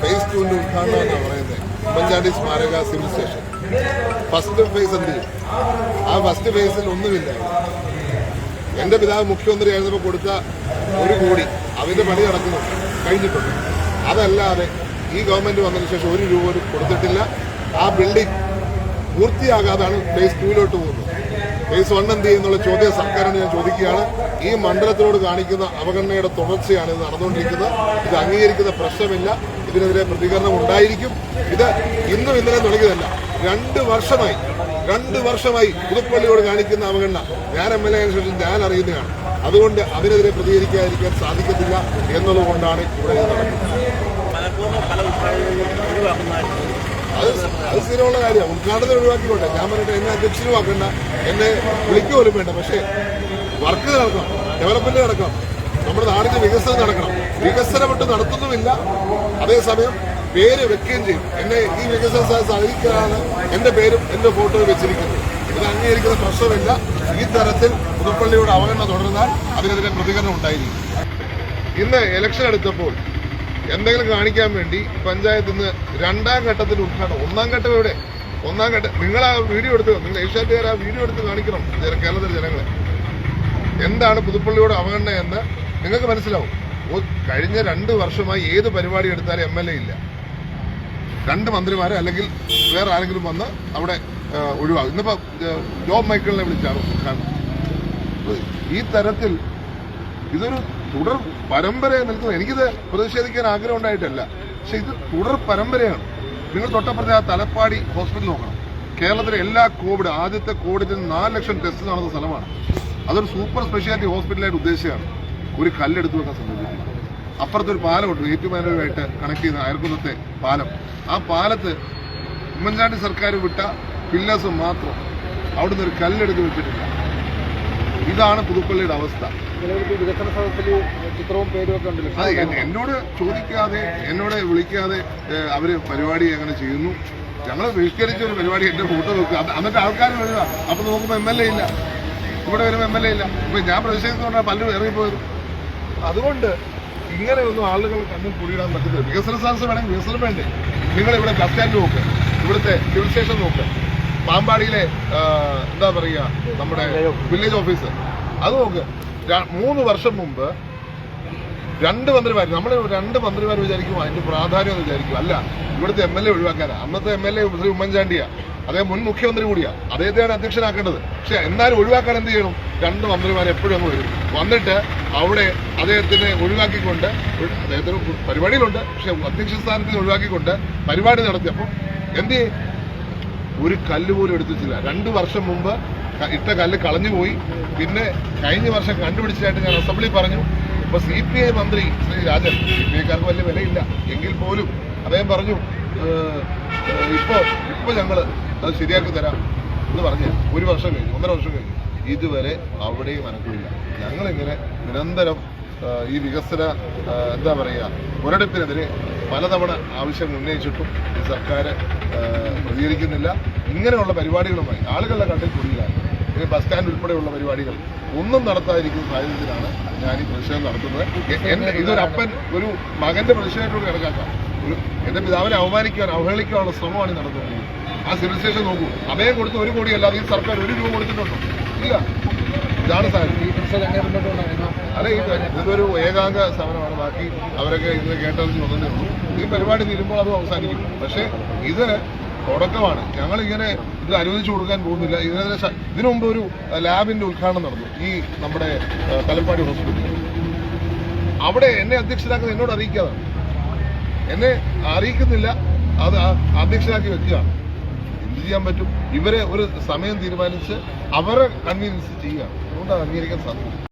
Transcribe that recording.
Face ടുവിന്റെ ഉദ്ഘാടനം എന്നാണ് പറയുന്നത്. ഉമ്മൻചാണ്ടി സ്മാരക സിവിൽ സ്റ്റേഷൻ. ഫസ്റ്റ് ഫേസ് എന്ത്? ആ ഫസ്റ്റ് ഫേസിൽ ഒന്നുമില്ല. എന്റെ പിതാവ് മുഖ്യമന്ത്രി ആയിരുന്നപ്പോൾ കൊടുത്ത ഒരു കോടി അതിന്റെ പണി നടക്കുന്നു കഴിഞ്ഞിട്ടുണ്ട്. അതല്ലാതെ ഈ ഗവൺമെന്റ് വന്നതിന് ശേഷം ഒരു രൂപ കൊടുത്തിട്ടില്ല. ആ ബിൽഡിംഗ് പൂർത്തിയാകാതാണ് ഫേസ് ടൂവിലോട്ട് പോകുന്നത്. ഫേസ് വൺ എന്ത് ചെയ്യുന്നുള്ള ചോദ്യം സർക്കാരിന് ഞാൻ ചോദിക്കുകയാണ്. ഈ മണ്ഡലത്തിനോട് കാണിക്കുന്ന അവഗണനയുടെ തുടർച്ചയാണ് ഇത് നടന്നുകൊണ്ടിരിക്കുന്നത്. ഇത് അംഗീകരിക്കുന്ന പ്രശ്നമില്ല. ഇതിനെതിരെ പ്രതികരണം ഉണ്ടായിരിക്കും. ഇത് ഇന്നും ഇന്നലെ തുടങ്ങിയതല്ല. രണ്ട് വർഷമായി രണ്ട് വർഷമായി പുതുപ്പള്ളിയോട് കാണിക്കുന്ന അവഗണന. ഞാൻ എം എൽ എ ശേഷം ഞാൻ അറിയുന്നതാണ്. അതുകൊണ്ട് അതിനെതിരെ പ്രതികരിക്കാതിരിക്കാൻ സാധിക്കത്തില്ല എന്നുള്ളതുകൊണ്ടാണ് ഇവിടെ നടക്കുന്നത്. അത് അത് സ്ഥിരമുള്ള കാര്യമാണ്. ഉദ്ഘാടനം ഒഴിവാക്കിക്കോട്ടെ. ഞാൻ പറഞ്ഞിട്ട് എന്നെ അധ്യക്ഷനുമാക്കണ്ട എന്നെ വിളിക്കുക പോലും വേണ്ട. പക്ഷേ വർക്ക് നടക്കണം ഡെവലപ്മെന്റ് നടക്കണം. നമ്മുടെ നാടിന്റെ വികസനം നടക്കണം. വികസനമൊട്ട് നടത്തുന്നുമില്ല. അതേസമയം പേര് വെക്കുകയും ചെയ്യും. എന്നെ ഈ വികസന സഹായിക്കാനാണ് എന്റെ പേരും എന്റെ ഫോട്ടോ വെച്ചിരിക്കുന്നത്. ഇത് അംഗീകരിക്കുന്ന പ്രശ്നമില്ല. ഈ തരത്തിൽ പുതുപ്പള്ളിയുടെ അവഗണന തുടർന്നാൽ അതിനെതിരെ പ്രതികരണം ഉണ്ടായിരിക്കും. ഇന്ന് ഇലക്ഷൻ എടുത്തപ്പോൾ എന്തെങ്കിലും കാണിക്കാൻ വേണ്ടി പഞ്ചായത്തിൽ നിന്ന് രണ്ടാം ഘട്ടത്തിൽ ഉദ്ഘാടനം. ഒന്നാം ഘട്ടം എവിടെ? ഒന്നാം ഘട്ടം. നിങ്ങൾ ആ വീഡിയോ എടുത്ത് നിങ്ങൾ ഏഷ്യാറ്റുകാർ ആ വീഡിയോ എടുത്ത് കാണിക്കണം. കേരളത്തിലെ ജനങ്ങളെ. എന്താണ് പുതുപ്പള്ളിയോട് അവഗണന എന്ന് നിങ്ങൾക്ക് മനസ്സിലാവും. കഴിഞ്ഞ രണ്ട് വർഷമായി ഏത് പരിപാടി എടുത്താലും എം എൽ എ ഇല്ല. രണ്ട് മന്ത്രിമാരെ അല്ലെങ്കിൽ വേറെ ആരെങ്കിലും വന്ന് അവിടെ ഒഴിവാകും. ഇന്നിപ്പോ ജോബ് മൈക്കിളിനെ വിളിച്ചാണ് ഈ തരത്തിൽ ഇതൊരു തുടർ പരമ്പരയെ നിൽക്കുന്നത് എനിക്കിത് പ്രതിഷേധിക്കാൻ ആഗ്രഹം ഉണ്ടായിട്ടല്ല. പക്ഷെ ഇത് തുടർ പരമ്പരയാണ്. നിങ്ങൾ തൊട്ടപ്പുറത്തെ ആ തലപ്പാടി ഹോസ്പിറ്റൽ നോക്കണം. കേരളത്തിലെ എല്ലാ കോവിഡ് ആദ്യത്തെ കോവിഡിന് നാല് ലക്ഷം ടെസ്റ്റ് നടന്ന സ്ഥലമാണ്. അതൊരു സൂപ്പർ സ്പെഷ്യാലിറ്റി ഹോസ്പിറ്റലായിട്ട് ഉദ്ദേശിച്ചാണ് ഒരു കല്ലെടുത്ത് വെക്കാൻ സംഭവിച്ചിട്ടില്ല അപ്പുറത്തൊരു പാലമുണ്ട് ഏറ്റുമാനൂരുമായിട്ട് കണക്ട് ചെയ്യുന്ന അയർക്കുന്നത്തെ പാലം. ആ പാലത്ത് ഉമ്മൻചാണ്ടി സർക്കാർ വിട്ട പില്ലേഴ്സ് മാത്രം അവിടുന്ന് ഒരു കല്ലെടുത്ത് വെച്ചിട്ടില്ല. ഇതാണ് പുതുപ്പള്ളിയുടെ അവസ്ഥ. എന്നോട് ചോദിക്കാതെ എന്നോട് വിളിക്കാതെ അവർ പരിപാടി അങ്ങനെ ചെയ്യുന്നു. ഞങ്ങൾ ബഹിഷ്കരിച്ച ഒരു പരിപാടി എന്റെ ഫോട്ടോ വെക്കുക. അത് എന്നിട്ട് ആൾക്കാർ വരിക അപ്പൊ നോക്കുമ്പോ എം എൽ എ ഇല്ല. ഇവിടെ വരുമ്പോ എം എൽ എ ഇല്ല. ഇപ്പൊ ഞാൻ പ്രതിഷേധിച്ചുകൊണ്ട് പലരും ഇറങ്ങിപ്പോയത്. അതുകൊണ്ട് ഇങ്ങനെയൊന്നും ആളുകൾ കണ്ണിൽ കുടിയിടാൻ പറ്റുന്നത് വികസന സാഹസം വേണമെങ്കിൽ വികസനം വേണ്ടേ? നിങ്ങൾ ഇവിടെ ബസ് സ്റ്റാൻഡ് നോക്ക്. ഇവിടുത്തെ സിവിൽ സ്റ്റേഷൻ നോക്ക്. പാമ്പാടിയിലെ എന്താ പറയുക നമ്മുടെ വില്ലേജ് ഓഫീസ് അത് നോക്ക് മൂന്ന് വർഷം മുമ്പ് രണ്ട് മന്ത്രിമാർ നമ്മൾ രണ്ട് മന്ത്രിമാർ വിചാരിക്കും അതിന്റെ പ്രാധാന്യം എന്ന് വിചാരിക്കും. അല്ല ഇവിടുത്തെ എം എൽ എ ഒഴിവാക്കാനാ. അന്നത്തെ എം എൽ എ ശ്രീ ഉമ്മൻചാണ്ടിയാ. അദ്ദേഹം മുൻ മുഖ്യമന്ത്രി കൂടിയാ. അദ്ദേഹത്തെയാണ് അധ്യക്ഷനാക്കേണ്ടത്. പക്ഷെ എന്നാലും ഒഴിവാക്കാൻ എന്ത് ചെയ്യണം? രണ്ട് മന്ത്രിമാർ എപ്പോഴും വരും. വന്നിട്ട് അവിടെ അദ്ദേഹത്തിനെ ഒഴിവാക്കിക്കൊണ്ട് അദ്ദേഹത്തിന് പരിപാടിയിലുണ്ട്. പക്ഷെ അധ്യക്ഷ സ്ഥാനത്തിന് ഒഴിവാക്കിക്കൊണ്ട് പരിപാടി നടത്തി. അപ്പം എന്ത് ഒരു കല്ല് പോലും എടുത്തിട്ടില്ല. രണ്ടു വർഷം മുമ്പ് ഇട്ട കല്ല് കളഞ്ഞു പോയി. പിന്നെ കഴിഞ്ഞ വർഷം കണ്ടുപിടിച്ചതായിട്ട് ഞാൻ അസംബ്ലി പറഞ്ഞു. ഇപ്പൊ സി പി ഐ മന്ത്രി ശ്രീ രാജൻ സി പി ഐക്കാർക്ക് വലിയ വിലയില്ല. എങ്കിൽ പോലും അദ്ദേഹം പറഞ്ഞു ഇപ്പോ ഇപ്പൊ ഞങ്ങൾ അത് ശരിയാക്കി തരാം. എന്ന് പറഞ്ഞു ഒരു വർഷം കഴിഞ്ഞു ഒന്നര വർഷം കഴിഞ്ഞു. ഇതുവരെ അവിടെയും അനക്കില്ല ഞങ്ങളിങ്ങനെ നിരന്തരം ഈ വികസന എന്താ പറയുക മുരടിപ്പിനെതിരെ പലതവണ ആവശ്യം ഉന്നയിച്ചിട്ടും സർക്കാർ പ്രതികരിക്കുന്നില്ല. ഇങ്ങനെയുള്ള പരിപാടികളുമായി ആളുകളുടെ കണ്ടിൽ കുടിയിലാണ് ബസ് സ്റ്റാൻഡ് ഉൾപ്പെടെയുള്ള പരിപാടികൾ ഒന്നും നടത്താതിരിക്കുന്ന സാഹചര്യത്തിലാണ് ഞാൻ ഈ പ്രതിഷേധം നടത്തുന്നത്. എന്റെ ഇതൊരു അപ്പൻ ഒരു മകന്റെ പ്രതിഷേധത്തിലൂടെ കണക്കാക്കാം. ഒരു എന്റെ പിതാവിനെ അവമാനിക്കാൻ അവഹേളിക്കാനുള്ള ശ്രമമാണ് നടത്തുന്നത്. ആ സിവിൽ സ്റ്റേഷൻ നോക്കൂ. അഭയം കൊടുത്ത് ഒരു കോടി ഈ സർക്കാർ ഒരു രൂപ കൊടുത്തിട്ടുണ്ടോ? ഇല്ല. ഇതാണ് സാധനം ഈ എങ്ങനെ മുന്നോട്ട് അല്ല ഈ ഇതൊരു ഏകാംഗ സമരമാണ് ബാക്കി അവരൊക്കെ ഇത് കേട്ടതെന്ന് വന്നതേ ഉള്ളൂ. ഈ പരിപാടി തീരുമ്പോൾ അതും അവസാനിക്കും. പക്ഷേ ഇത് തുടക്കമാണ്. ഞങ്ങൾ ഇങ്ങനെ ഇത് അനുവദിച്ചു കൊടുക്കാൻ പോകുന്നില്ല. ഇതിനെതിരെ ഇതിനു മുമ്പ് ഒരു ലാബിന്റെ ഉദ്ഘാടനം നടന്നു. ഈ നമ്മുടെ തലപ്പാടി ഹോസ്പിറ്റലിൽ. അവിടെ എന്നെ അധ്യക്ഷനാക്കുന്നത് എന്നോട് അറിയിക്കാതാണ് എന്നെ അറിയിക്കുന്നില്ല. അത് അധ്യക്ഷനാക്കി വെക്കുകയാണ്. എന്ത് ചെയ്യാൻ പറ്റും. ഇവരെ ഒരു സമയം തീരുമാനിച്ച് അവരെ കൺവീനിയൻസ് ചെയ്യുക. അതുകൊണ്ട് അത് അംഗീകരിക്കാൻ സാധിക്കും